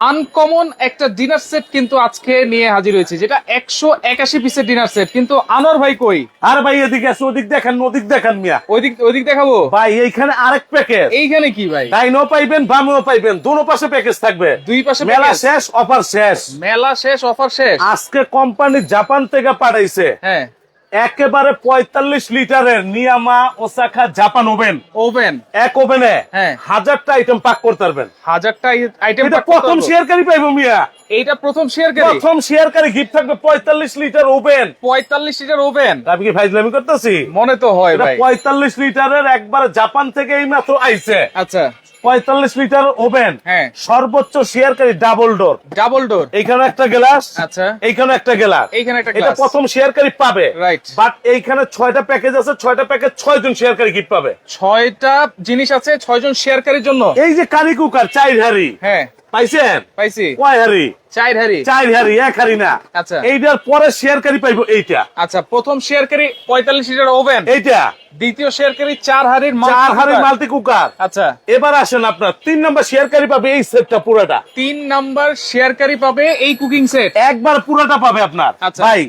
Uncommon একটা dinner set কিন্তু আজকে নিয়ে হাজির হয়েছে যেটা একশো একাশি পিসের ডিনার সেট কিন্তু আনোয়ার ভাই কই? আর ভাই এদিকে আছে ওদিক দেখেন ওদিক দেখেন মিয়া। ওইদিক ওইদিক দেখাবো? ভাই এইখানে আরেক প্যাকেজ এইখানে কি ভাই? ডাইনও পাইবেন বামেও পাইবেন দোনো পাশে প্যাকেজ থাকবে। দুই পাশে মেলা শেষ অফার শেষ। মেলা শেষ অফার শেষ। আজকে কোম্পানি জাপান থেকে পাঠাইছে। হ্যাঁ। একেবারে পঁয়তাল্লিশ লিটারের নিয়ামা ওসাকা জাপান ওভেন। ওভেন। এক ওভেনে হ্যাঁ। হাজারটা আইটেম পাক করতে পারবেন। হাজারটা আইটেম প্রথম শেয়ারকারী পাইবো মিয়া। এইটা প্রথম শেয়ার করি প্রথম শেয়ারকারী গিফট থাকবে পঁয়তাল্লিশ লিটার ওভেন। পঁয়তাল্লিশ লিটার ওভেন? আমি কি ফাইজলামি করতেছি? মনে তো হয় পঁয়তাল্লিশ লিটারের একবার জাপান থেকে এই মাত্র আইছে। আচ্ছা। পঁয়তাল্লিশ লিটার ওভেন হ্যাঁ। সর্বোচ্চ শেয়ারকারী ডাবল ডোর। Double door. এখানে একটা গ্লাস আচ্ছা। এইখানে একটা গ্লাস। এইখানে একটা এটা প্রথম শেয়ারকারী পাবে। রাইট বাট এইখানে ছয়টা প্যাকেজ আছে ছয়টা প্যাকেজ ছয় জন শেয়ারকারী গিফট পাবে। ছয়টা জিনিস আছে ছয় জন শেয়ারকারীর জন্য। এই যে কারি কুকার চাই হ্যাঁ। পাইছেন? পাইছি। কয় হারি? চার হারি। চার হারি এক হারি না। আচ্ছা। এইটার পরে শেয়ারকারী পাইবো এইটা। আচ্ছা প্রথম শেয়ারকারী পঁয়তাল্লিশ লিটার ওভেন এইটা। দ্বিতীয় শেয়ারকারী চার হারির চার হারি multi-cooker। মাল্টি কুকার আচ্ছা। এবার আসেন আপনার তিন নম্বর শেয়ারকারী পাবে এই সেটটা পুরোটা। তিন নাম্বার শেয়ারকারী পাবে এই কুকিং সেট একবার পুরোটা পাবে আপনার। আচ্ছা। ভাই